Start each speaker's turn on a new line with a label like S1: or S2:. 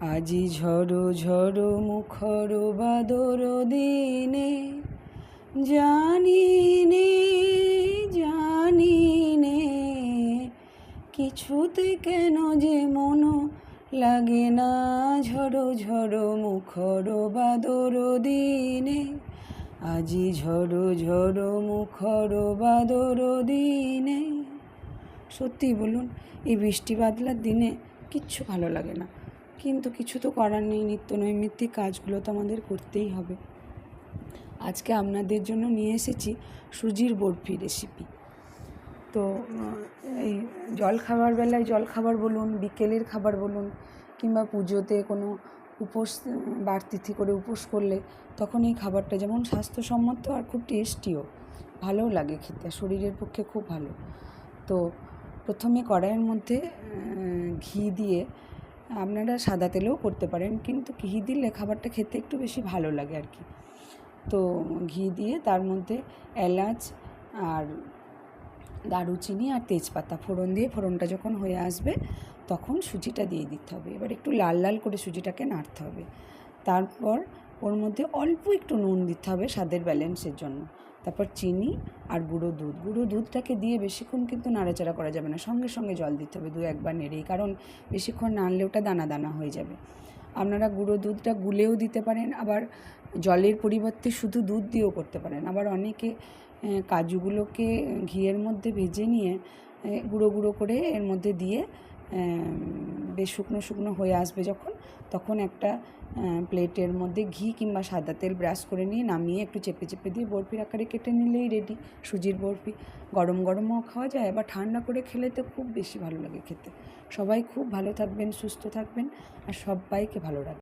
S1: আজি ঝড়ো ঝড়ো মুখর বাদর দিনে জানি নে জানি নে কিছুতে কেন যে মন লাগে না ঝড়ো ঝড়ো মুখর বাদর দিনে, আজি ঝড়ো ঝড়ো মুখর বাদর দিনে। সত্যি বলুন, এই বৃষ্টি বাদলার দিনে কিচ্ছু ভালো লাগে না। কিন্তু কিছু তো করার নেই নিত্য নৈমিত্তিক কাজগুলো তো আমাদের করতেই হবে। আজকে আপনাদের জন্য নিয়ে এসেছি সুজির বরফি রেসিপি তো এই জল খাবার বেলায় জল খাবার বলুন বিকেলের খাবার বলুন কিংবা পুজোতে কোনো উপোস উম, বার তিথি করে উপোস করলে তখন এই খাবারটা যেমন স্বাস্থ্যসম্মত আর খুব টেস্টিও ভালোও লাগে খেতে শরীরের পক্ষে খুব ভালো। তো প্রথমে কড়াইয়ের মধ্যে ঘি দিয়ে আপনারা সাদা তেলেও করতে পারেন, কিন্তু ঘি দিলে খাবারটা খেতে একটু বেশি ভালো লাগে আর কি। তো ঘি দিয়ে তার মধ্যে এলাচ আর দারুচিনি আর তেজপাতা ফোড়ন দিয়ে ফোড়নটা যখন হয়ে আসবে, তখন সুজিটা দিয়ে দিতে হবে। এবার একটু লাল লাল করে সুজিটাকে নাড়তে হবে। তারপর ওর মধ্যে অল্প একটু নুন দিতে হবে স্বাদের ব্যালেন্সের জন্য। তারপর চিনি আর গুঁড়ো দুধ। গুঁড়ো দুধটাকে দিয়ে বেশিক্ষণ কিন্তু নাড়াচাড়া করা যাবে না, সঙ্গে সঙ্গে জল দিতে হবে, দু একবার নেড়েই, কারণ বেশিক্ষণ নাড়লে ওটা দানা দানা হয়ে যাবে। আপনারা গুঁড়ো দুধটা গুলেও দিতে পারেন, আবার জলের পরিবর্তে শুধু দুধ দিয়েও করতে পারেন। আবার অনেকে কাজুগুলোকে ঘিয়ের মধ্যে ভেজে নিয়ে গুঁড়ো গুঁড়ো করে এর মধ্যে দিয়ে বেশ শুকনো শুকনো হয়ে আসবে যখন, তখন একটা প্লেটের মধ্যে ঘি কিংবা সাদা তেল ব্রাশ করে নিয়ে নামিয়ে একটু চেপে চেপে দিয়ে বরফির আকারে কেটে নিলেই রেডি সুজির বরফি। গরম গরমও খাওয়া যায় আবার ঠান্ডা করে খেলে তো খুব বেশি ভালো লাগে খেতে। সবাই খুব ভালো থাকবেন, সুস্থ থাকবেন, আর সবাইকে ভালো রাখবেন।